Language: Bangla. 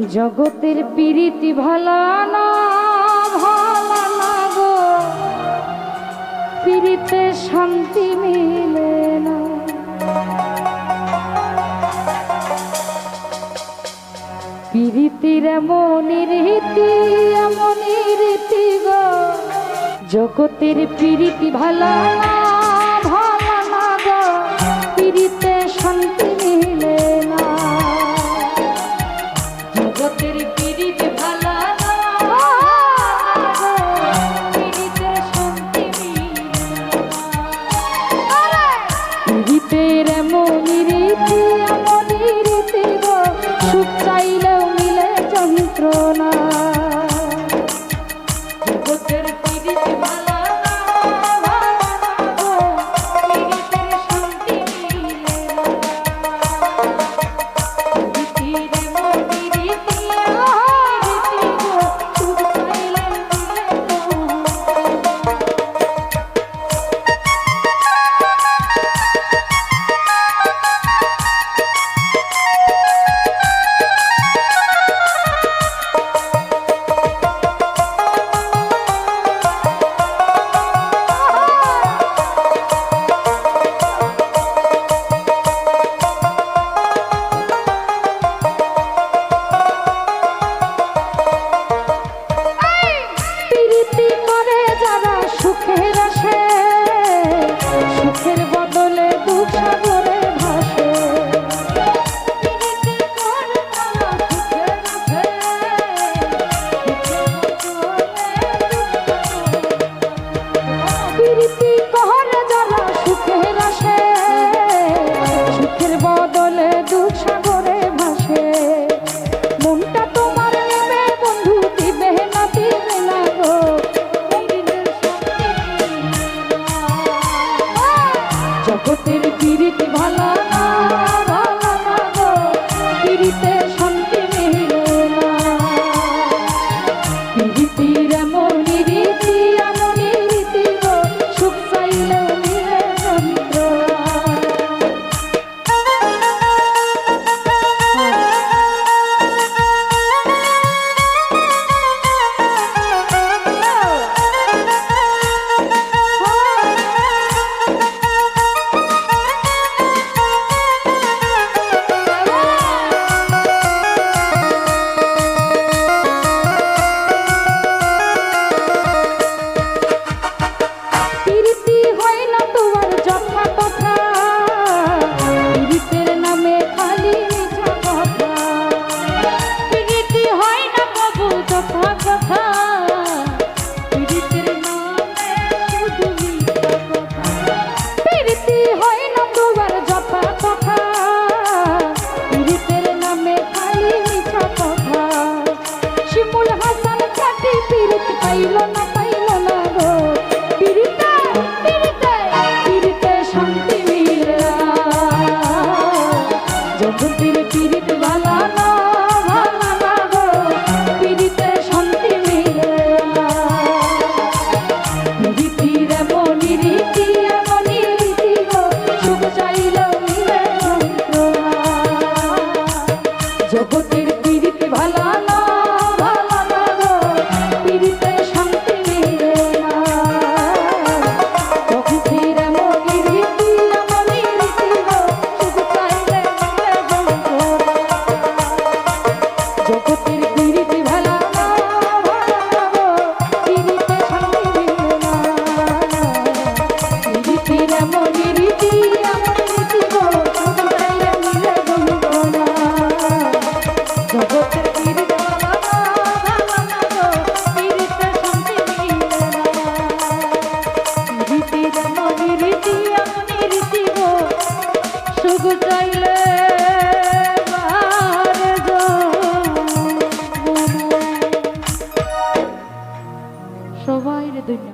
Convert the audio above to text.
জগতের পিরিতি ভালা না ভালা না গো। শান্তি মিলে না। পিরিতির মনি রীতি, এমনি রীতি গো। জগতের পিরিতি ভালা না কীর্তি কহ रुपये